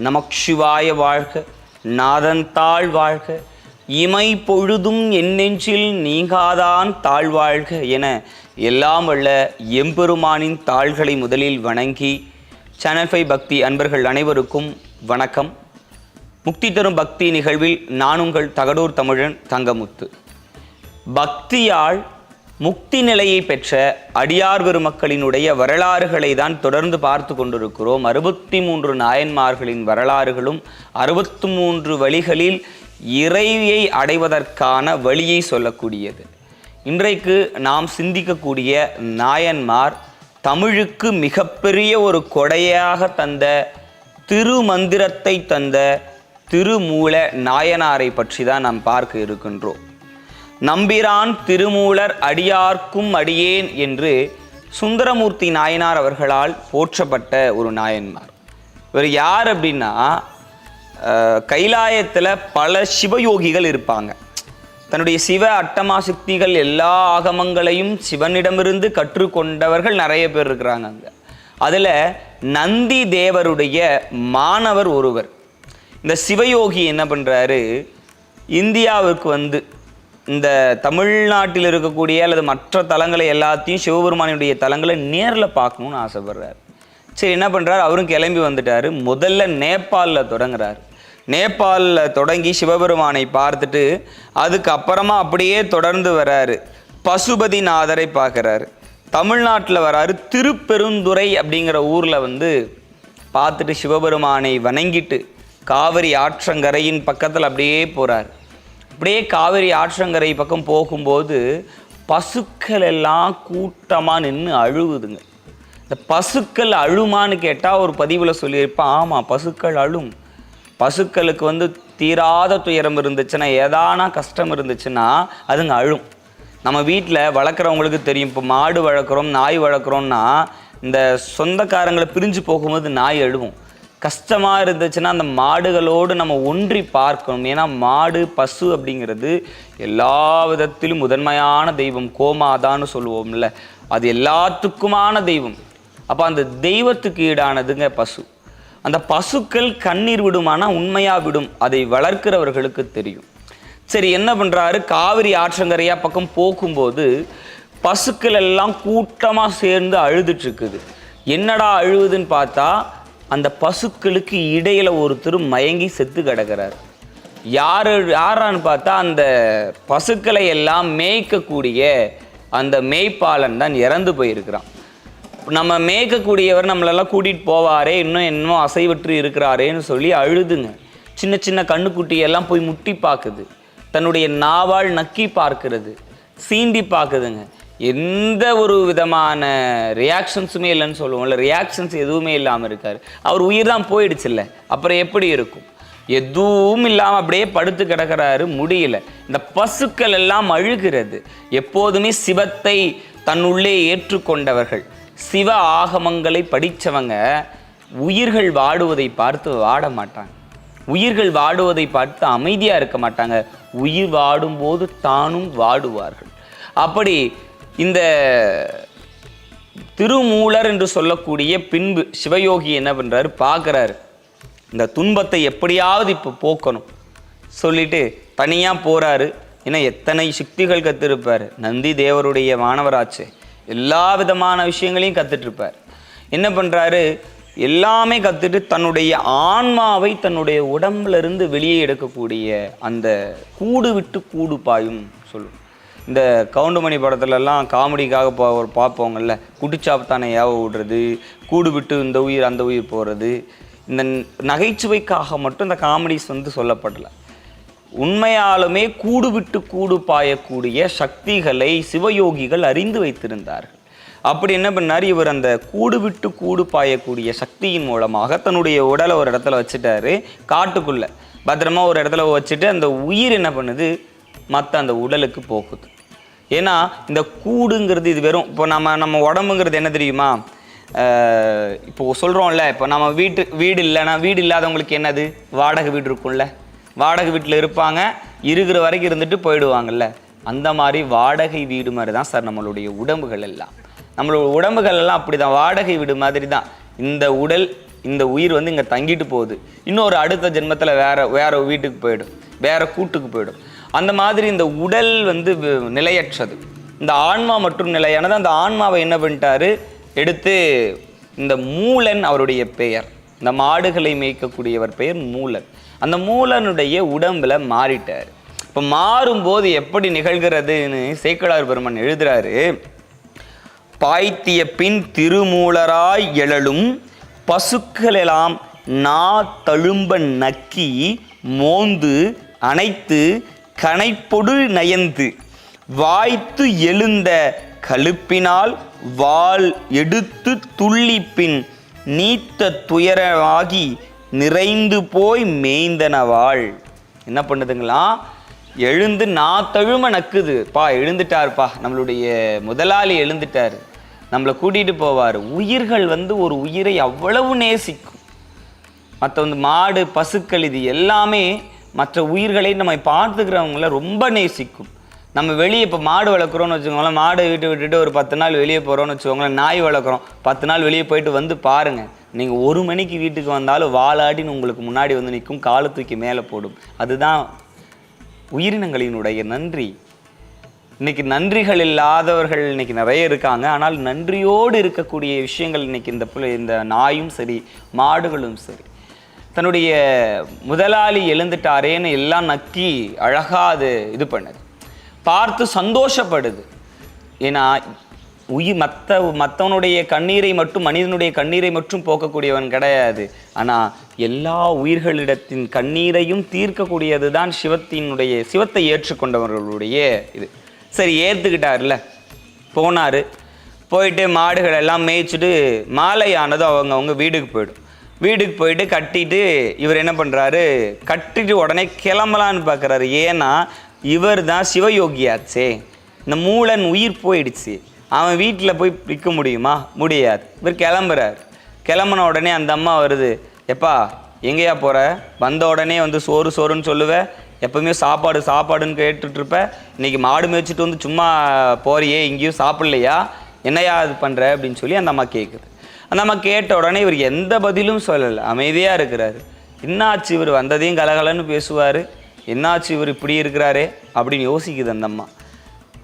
நமச்சிவாய வாழ்க நாதன்தாள் வாழ்க இமை பொழுதும் என் நெஞ்சில் நீங்காதான் தாழ்வாழ்க என எல்லாம் வல்ல எம்பெருமானின் தாள்களை முதலில் வணங்கி சேனல் பக்தி அன்பர்கள் அனைவருக்கும் வணக்கம். முக்தி தரும் பக்தி நிகழ்வில் நான் உங்கள் தகடூர் தமிழன் தங்கமுத்து. பக்தியால் முக்தி நிலையை பெற்ற அடியார் பெருமக்களினுடைய வரலாறுகளை தான் தொடர்ந்து பார்த்து கொண்டிருக்கிறோம். அறுபத்தி மூன்று நாயன்மார்களின் வரலாறுகளும் அறுபத்தி மூன்று வழிகளில் இறையை அடைவதற்கான வழியை சொல்லக்கூடியது. இன்றைக்கு நாம் சிந்திக்கக்கூடிய நாயன்மார் தமிழுக்கு மிகப்பெரிய ஒரு கொடையாக தந்த திருமந்திரத்தை தந்த திருமூல நாயனாரை பற்றி தான் நாம் பார்க்க இருக்கின்றோம். நம்பிரான் திருமூலர் அடியார்க்கும் அடியேன் என்று சுந்தரமூர்த்தி நாயனார் அவர்களால் போற்றப்பட்ட ஒரு நாயன்மார். இவர் யார் அப்படின்னா கைலாயத்தில் பல சிவயோகிகள் இருப்பாங்க. தன்னுடைய சிவ அட்டமா சக்திகள் எல்லா ஆகமங்களையும் சிவனிடமிருந்து கற்றுக்கொண்டவர்கள் நிறைய பேர் இருக்கிறாங்க அங்கே. அதில் நந்தி தேவருடைய மாணவர் ஒருவர். இந்த சிவயோகி என்ன பண்ணுறாரு இந்தியாவுக்கு வந்து இந்த தமிழ்நாட்டில் இருக்கக்கூடிய அல்லது மற்ற தலங்களை எல்லாத்தையும் சிவபெருமானுடைய தலங்களை நேரில் பார்க்கணுன்னு ஆசைப்படுறார். சரி என்ன பண்ணுறாரு அவரும் கிளம்பி வந்துட்டார். முதல்ல நேபாளில் தொடங்குறாரு. நேபாளில் தொடங்கி சிவபெருமானை பார்த்துட்டு அதுக்கப்புறமா அப்படியே தொடர்ந்து வராரு. பசுபதிநாதரை பார்க்குறாரு. தமிழ்நாட்டில் வராரு. திருப்பெருந்துறை அப்படிங்கிற ஊரில் வந்து பார்த்துட்டு சிவபெருமானை வணங்கிட்டு காவிரி ஆற்றங்கரையின் பக்கத்தில் அப்படியே போகிறார் அப்படியே காவிரி ஆற்றங்கரை பக்கம் போகும்போது பசுக்கள் எல்லாம் கூட்டமாக நின்று அழுவுதுங்க. இந்த பசுக்கள் அழுமான்னு கேட்டால் ஒரு பதிவில் சொல்லியிருப்பான் ஆமாம் பசுக்கள் அழும். பசுக்களுக்கு வந்து தீராத துயரம் இருந்துச்சுன்னா ஏதானா கஷ்டம் இருந்துச்சுன்னா அதுங்க அழும். நம்ம வீட்டில் வளர்க்குறவங்களுக்கு தெரியும். இப்போ மாடு வளர்க்குறோம் நாய் வளர்க்குறோம்னா இந்த சொந்தக்காரங்களை பிரிஞ்சு போகும்போது நாய் அழுவும். கஷ்டமாக இருந்துச்சுன்னா அந்த மாடுகளோடு நம்ம ஒன்றி பார்க்கணும். ஏன்னா மாடு பசு அப்படிங்கிறது எல்லா விதத்திலும் முதன்மையான தெய்வம். கோமாதான்னு சொல்லுவோம்ல. அது எல்லாத்துக்குமான தெய்வம். அப்போ அந்த தெய்வத்துக்கு ஈடானதுங்க பசு. அந்த பசுக்கள் கண்ணீர் விடுமானா உண்மையாக விடும். அதை வளர்க்கிறவர்களுக்கு தெரியும். சரி என்ன பண்ணுறாரு காவிரி ஆற்றங்கரையா பக்கம் போகும்போது பசுக்கள் எல்லாம் கூட்டமாக சேர்ந்து அழுதுட்டு இருக்குது. என்னடா அழுவுதுன்னு பார்த்தா அந்த பசுக்களுக்கு இடையில் ஒருத்தர் மயங்கி செத்து கிடக்கிறார். யார் யாரான்னு பார்த்தா அந்த பசுக்களை எல்லாம் மேய்க்கக்கூடிய அந்த மேய்ப்பாளன் தான் இறந்து போயிருக்கிறான். நம்ம மேய்க்கக்கூடியவர் நம்மளெல்லாம் கூட்டிகிட்டு போவாரே இன்னும் இன்னும் அசைவற்று இருக்கிறாரேன்னு சொல்லி அழுதுங்க. சின்ன சின்ன கண்ணுக்குட்டியெல்லாம் போய் முட்டி பார்க்குது. தன்னுடைய நாவால் நக்கி பார்க்கிறது. சீண்டி பார்க்குதுங்க. எந்த ஒரு விதமான ரியாக்ஷன்ஸுமே இல்லைன்னு சொல்லுவோம்ல ரியாக்ஷன்ஸ் எதுவுமே இல்லாமல் இருக்கார். அவர் உயிர் தான் போயிடுச்சுல்ல. அப்புறம் எப்படி இருக்கும்? எதுவும் இல்லாமல் அப்படியே படுத்து கிடக்கிறாரு முடியல. இந்த பசுக்கள் எல்லாம் அழுகிறது. எப்போதுமே சிவத்தை தன்னுள்ளே ஏற்றுக்கொண்டவர்கள். சிவ ஆகமங்களை படித்தவங்க உயிர்கள் வாடுவதை பார்த்து வாட மாட்டாங்க. உயிர்கள் வாடுவதை பார்த்து அமைதியாக இருக்க மாட்டாங்க. உயிர் வாடும்போது தானும் வாடுவார்கள். அப்படி இந்த திருமூலர் என்று சொல்லக்கூடிய பின்பு சிவயோகி என்ன பண்ணுறாரு பார்க்குறாரு. இந்த துன்பத்தை எப்படியாவது இப்போ போக்கணும். சொல்லிட்டு தனியாக போகிறாரு ஏன்னா எத்தனை சக்திகள் கற்றுருப்பார் நந்தி தேவருடைய மாணவராச்சு. எல்லா விதமான விஷயங்களையும் கற்றுட்ருப்பார் என்ன பண்ணுறாரு எல்லாமே கற்றுட்டு தன்னுடைய ஆன்மாவை தன்னுடைய உடம்புலேருந்து வெளியே எடுக்கக்கூடிய அந்த கூடு விட்டு கூடு பாயும் சொல்லும். இந்த கவுண்டமணி படத்துலலாம் காமெடிக்காக பா ஒரு பார்ப்போங்கள்ல குட்டிச்சாப்பித்தானே ஏவ விடுறது கூடு விட்டு இந்த உயிர் அந்த உயிர் போகிறது இந்த நகைச்சுவைக்காக மட்டும் இந்த காமெடிஸ் வந்து சொல்லப்படலை. உண்மையாலுமே கூடு விட்டு கூடு பாயக்கூடிய சக்திகளை சிவயோகிகள் அறிந்து வைத்திருந்தார்கள். அப்படி என்ன பண்ணார்? இவர் அந்த கூடு விட்டு கூடு பாயக்கூடிய சக்தியின் மூலமாக தன்னுடைய உடலை ஒரு இடத்துல வச்சுட்டாரு காட்டுக்குள்ளே. பத்திரமா ஒரு இடத்துல வச்சுட்டு அந்த உயிர் என்ன பண்ணுது? மற்ற அந்த உடலுக்கு போகுது. ஏன்னா இந்த கூடுங்கிறது இது வெறும் இப்போ நம்ம நம்ம உடம்புங்கிறது என்ன தெரியுமா? இப்போ சொல்கிறோம்ல இப்போ நம்ம வீட்டு வீடு இல்லைன்னா வீடு இல்லாதவங்களுக்கு என்னது? வாடகை வீடு இருக்கும்ல. வாடகை வீட்டில் இருப்பாங்க இருக்கிற வரைக்கும் இருந்துட்டு போயிடுவாங்கல்ல. அந்த மாதிரி வாடகை வீடு மாதிரி தான் சார் நம்மளுடைய உடம்புகள் எல்லாம். நம்மளோட உடம்புகள் எல்லாம் அப்படி தான் வாடகை வீடு மாதிரி தான். இந்த உடல் இந்த உயிர் வந்து இங்கே தங்கிட்டு போகுது. இன்னொரு அடுத்த ஜென்மத்தில் வேறு வேறு வீட்டுக்கு போயிடும். வேறு கூட்டுக்கு போயிடும். அந்த மாதிரி இந்த உடல் வந்து நிலையற்றது. இந்த ஆன்மா மற்றும் நிலையானது அந்த ஆன்மாவை என்ன பண்ணிட்டாரு? எடுத்து இந்த மூலன் அவருடைய பெயர். இந்த மாடுகளை மேய்க்கக்கூடியவர் பெயர் மூலன். அந்த மூலனுடைய உடம்பில் மாறிட்டார். இப்போ மாறும்போது எப்படி நிகழ்கிறதுன்னு சேக்கலார் பெருமன் எழுதுறாரு பாய்த்திய பின் திருமூலராய் எழலும் பசுக்களெல்லாம் நா தழும்ப நக்கி மோந்து அணைத்து கனைப்பொடு நயந்து வாய்த்து எழுந்த கழுப்பினால் வாள் எடுத்து துள்ளிப்பின் நீத்த துயரமாகி நிறைந்து போய் மேய்ந்தனவாள் என்ன பண்ணுதுங்களா? எழுந்து நான் தழும நக்குது. பா எழுந்துட்டாருப்பா. நம்மளுடைய முதலாளி எழுந்துட்டாரு. நம்மளை கூட்டிகிட்டு போவார். உயிர்கள் வந்து ஒரு உயிரை அவ்வளவு நேசிக்கும். மற்ற வந்து மாடு பசுக்கள் இது எல்லாமே மற்ற உயிர்களை நம்ம பார்த்துக்கிறவங்கள ரொம்ப நேசிக்கும். நம்ம வெளியே இப்போ மாடு வளர்க்குறோம்னு வச்சுக்கோங்களேன் மாடு வீட்டை விட்டுட்டு ஒரு பத்து நாள் வெளியே போகிறோம்னு வச்சுக்கோங்களேன் நாய் வளர்க்குறோம். பத்து நாள் வெளியே போயிட்டு வந்து பாருங்கள் நீங்கள் ஒரு மணிக்கு வீட்டுக்கு வந்தாலும் வாலாடின்னு உங்களுக்கு முன்னாடி வந்து நிற்கும் காலை தூக்கி மேலே போடும். அதுதான் உயிரினங்களினுடைய நன்றி. இன்னைக்கு நன்றிகள் இல்லாதவர்கள் இன்னைக்கு நிறைய இருக்காங்க. ஆனால் நன்றியோடு இருக்கக்கூடிய விஷயங்கள் இன்றைக்கி இந்த புல- இந்த நாயும் சரி மாடுகளும் சரி. தன்னுடைய முதலாளி எழுந்துட்டாரேன்னு எல்லாம் நக்கி அழகாக அது இது பண்ணுது. பார்த்து சந்தோஷப்படுது. ஏன்னா உயிர் மற்ற மற்றவனுடைய கண்ணீரை மட்டும் மனிதனுடைய கண்ணீரை மட்டும் போக்கக்கூடியவன் கிடையாது. ஆனால் எல்லா உயிர்களிடத்தின் கண்ணீரையும் தீர்க்கக்கூடியது தான் சிவத்தினுடைய சிவத்தை ஏற்றுக்கொண்டவர்களுடைய இது. சரி ஏற்றுக்கிட்டார்ல போனார். போயிட்டு மாடுகள் எல்லாம் மேய்ச்சிட்டு மாலையானதும் அவங்க அவங்க வீடுக்கு போயிடும். வீட்டுக்கு போயிட்டு கட்டிட்டு இவர் என்ன பண்ணுறாரு கட்டிட்டு உடனே கிளம்பலான்னு பார்க்குறாரு ஏன்னா இவர் தான் சிவயோகியாச்சே. இந்த மூலன் உயிர் போயிடுச்சு. அவன் வீட்டில் போய் நிற்க முடியுமா? முடியாது. இவர் கிளம்புறார். கிளம்புன உடனே அந்த அம்மா வருது. எப்பா எங்கேயா போகிற வந்த உடனே வந்து சோறு சோறுன்னு சொல்லுவேன் எப்பவுமே சாப்பாடு சாப்பாடுன்னு கேட்டுட்ருப்பேன் இன்றைக்கி மாடு மேய்ச்சிட்டு வந்து சும்மா போறியே எங்கேயும் சாப்பிட்லையா? என்னையா இது பண்ணுற அப்படின்னு சொல்லி அந்த அம்மா கேட்குது அந்த அம்மா கேட்ட உடனே இவர் எந்த பதிலும் சொல்லலை. அமைதியாக இருக்கிறார். என்னாச்சு இவர் வந்ததையும் கலகலன்னு பேசுவார். என்னாச்சு இவர் இப்படி இருக்கிறாரே அப்படின்னு யோசிக்குது அந்த அம்மா.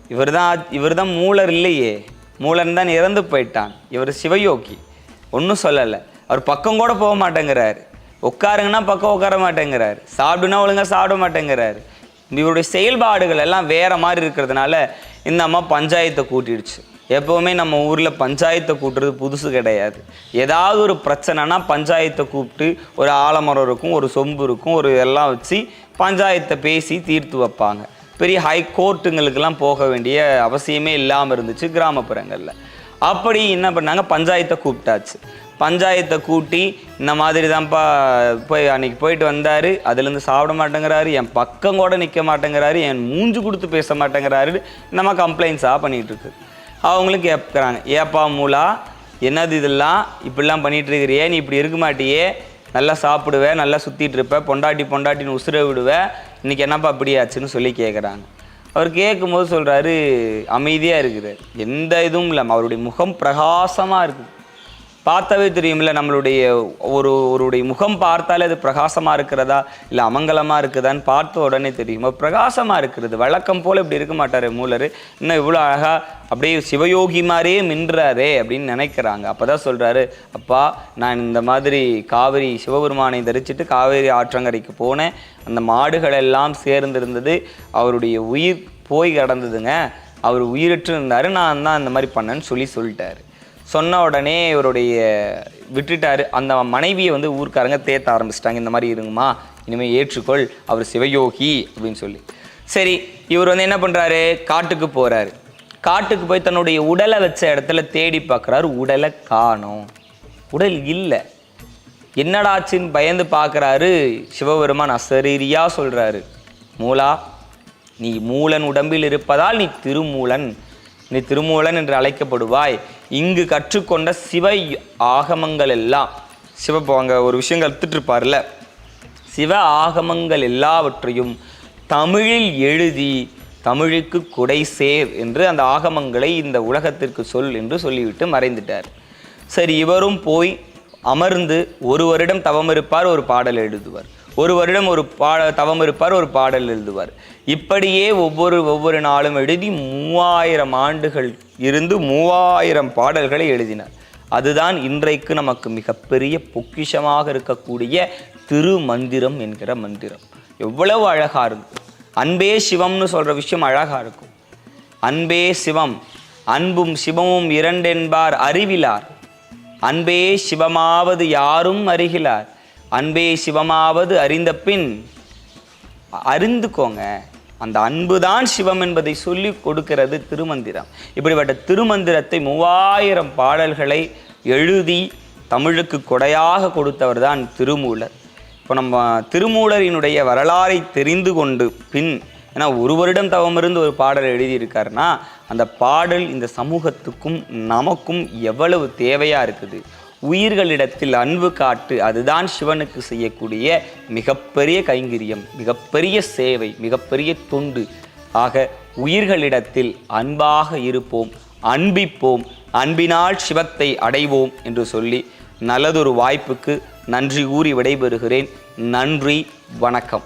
இவர் தான் இவர் தான் மூலர் இல்லையே. மூலன் தான் இறந்து போயிட்டான். இவர் சிவயோக்கி ஒன்றும் சொல்லலை. அவர் பக்கம் கூட போக மாட்டேங்கிறாரு. உட்காருங்கன்னா பக்கம் உட்கார மாட்டேங்கிறார். சாப்பிடுனா ஒழுங்காக சாப்பிட மாட்டேங்கிறார். இவருடைய செயல்பாடுகள் எல்லாம் வேறு மாதிரி இருக்கிறதுனால இந்த அம்மா பஞ்சாயத்தை கூட்டிடுச்சு. எப்போவுமே நம்ம ஊரில் பஞ்சாயத்தை கூட்டுறது புதுசு கிடையாது. ஏதாவது ஒரு பிரச்சனைனா பஞ்சாயத்தை கூப்பிட்டு ஒரு ஆலமரம் இருக்கும் ஒரு சொம்பு இருக்கும் ஒரு எல்லாம் வச்சு பஞ்சாயத்தை பேசி தீர்த்து வைப்பாங்க. பெரிய ஹை கோர்ட்டுங்களுக்கெல்லாம் போக வேண்டிய அவசியமே இல்லாமல் இருந்துச்சு கிராமப்புறங்களில். அப்படி என்ன பண்ணாங்க? பஞ்சாயத்தை கூப்பிட்டாச்சு. பஞ்சாயத்தை கூட்டி இந்த மாதிரி தான்ப்பா போய் அன்றைக்கி போயிட்டு வந்தார். அதுலேருந்து சாப்பிட மாட்டேங்கிறாரு என் பக்கம் கூட நிற்க மாட்டேங்கிறாரு என் மூஞ்சு கொடுத்து பேச மாட்டேங்கிறாரு நம்ம கம்ப்ளைண்ட்ஸாக பண்ணிகிட்டு இருக்கு. அவங்களும் கேட்குறாங்க ஏப்பா மூலா என்னது இதெல்லாம்? இப்படிலாம் பண்ணிகிட்ருக்கிறியே நீ இப்படி இருக்க மாட்டியே. நல்லா சாப்பிடுவேன் நல்லா சுற்றிட்டு இருப்பேன் பொண்டாட்டி பொண்டாட்டின்னு உசுர விடுவேன் இன்னைக்கு என்னப்பா இப்படி ஆச்சுன்னு சொல்லி கேட்குறாங்க. அவர் கேட்கும்போது சொல்கிறாரு அமைதியாக இருக்குது. எந்த இதுவும் இல்லாமல் அவருடைய முகம் பிரகாசமாக இருக்குது. பார்த்தாவே தெரியும்ல நம்மளுடைய ஒரு ஒருடைய முகம் பார்த்தாலே அது பிரகாசமாக இருக்கிறதா இல்லை அமங்கலமாக இருக்குதான்னு பார்த்த உடனே தெரியும். பிரகாசமாக இருக்கிறது வழக்கம் போல் இப்படி இருக்க மாட்டார் மூலர். இன்னும் இவ்வளோ அழகாக அப்படியே சிவயோகி மாதிரியே மின்றாரே அப்படின்னு நினைக்கிறாங்க. அப்போ தான் சொல்கிறாரு அப்பா நான் இந்த மாதிரி காவிரி சிவபெருமானை தரிச்சிட்டு காவேரி ஆற்றங்கரைக்கு போனேன். அந்த மாடுகள் எல்லாம் சேர்ந்திருந்தது அவருடைய உயிர் போய் கடந்ததுங்க. அவர் உயிரிட்டு இருந்தார் நான் தான் இந்த மாதிரி பண்ணேன்னு சொல்லி சொல்லிட்டாரு. சொன்ன உடனே இவருடைய விட்டுட்டாரு. அந்த மனைவியை வந்து ஊர்க்காரங்க தேத்த ஆரம்பிச்சிட்டாங்க. இந்த மாதிரி இருங்கம்மா இனிமேல் ஏற்றுக்கொள் அவர் சிவயோகி அப்படின்னு சொல்லி. சரி இவர் வந்து என்ன பண்ணுறாரு காட்டுக்கு போகிறாரு காட்டுக்கு போய் தன்னுடைய உடலை வச்ச இடத்துல தேடி பார்க்குறாரு. உடலை காணும். உடல் இல்லை. என்னடாச்சின்னு பயந்து பார்க்குறாரு. சிவபெருமான் அசரீரியாக சொல்கிறாரு மூலா நீ மூலன் உடம்பில் இருப்பதால் நீ திருமூலன் நீ திருமூலன் என்று அழைக்கப்படுவாய். இங்கு கற்றுக்கொண்ட சிவ ஆகமங்கள் எல்லாம் சிவ அங்கே ஒரு விஷயம் கற்றுட்டு சிவ ஆகமங்கள் எல்லாவற்றையும் தமிழில் எழுதி தமிழுக்கு குடை சேர் என்று அந்த ஆகமங்களை இந்த உலகத்திற்கு சொல் என்று சொல்லிவிட்டு மறைந்துட்டார். சரி இவரும் போய் அமர்ந்து ஒரு வருடம் தவம் இருப்பார் ஒரு பாடல் எழுதுவார். ஒரு வருடம் ஒரு பாட தவம் இருப்பார் ஒரு பாடல் எழுதுவார். இப்படியே ஒவ்வொரு ஒவ்வொரு நாளும் எழுதி மூவாயிரம் ஆண்டுகள் இருந்து மூவாயிரம் பாடல்களை எழுதினார். அதுதான் இன்றைக்கு நமக்கு மிகப்பெரிய பொக்கிஷமாக இருக்கக்கூடிய திருமந்திரம் என்கிற மந்திரம். எவ்வளவு அழகாக இருக்கும். அன்பே சிவம்னு சொல்கிற விஷயம் அழகாக இருக்கும். அன்பே சிவம் அன்பும் சிவமும் இரண்டென்பார் அறிவிலார். அன்பே சிவமாவது யாரும் அறிகிறார் அன்பே சிவமாவது அறிந்த பின் அறிந்துக்கோங்க. அந்த அன்புதான் சிவம் என்பதை சொல்லி கொடுக்கிறது திருமந்திரம். இப்படிப்பட்ட திருமந்திரத்தை மூவாயிரம் பாடல்களை எழுதி தமிழுக்கு கொடையாக கொடுத்தவர் தான் திருமூலர். இப்போ நம்ம திருமூலரினுடைய வரலாறை தெரிந்து கொண்டு பின் ஏன்னா ஒரு வருடம் தவமிருந்து ஒரு பாடல் எழுதியிருக்காருன்னா அந்த பாடல் இந்த சமூகத்துக்கும் நமக்கும் எவ்வளவு தேவையாக இருக்குது? உயிர்களிடத்தில் அன்பு காட்டு அதுதான் சிவனுக்கு செய்யக்கூடிய மிகப்பெரிய கைங்கரியம் மிகப்பெரிய சேவை மிகப்பெரிய தொண்டு. ஆக உயிர்களிடத்தில் அன்பாக இருப்போம் அன்பிப்போம் அன்பினால் சிவத்தை அடைவோம் என்று சொல்லி நல்லதொரு வாய்ப்புக்கு நன்றி கூறி விடைபெறுகிறேன். நன்றி வணக்கம்.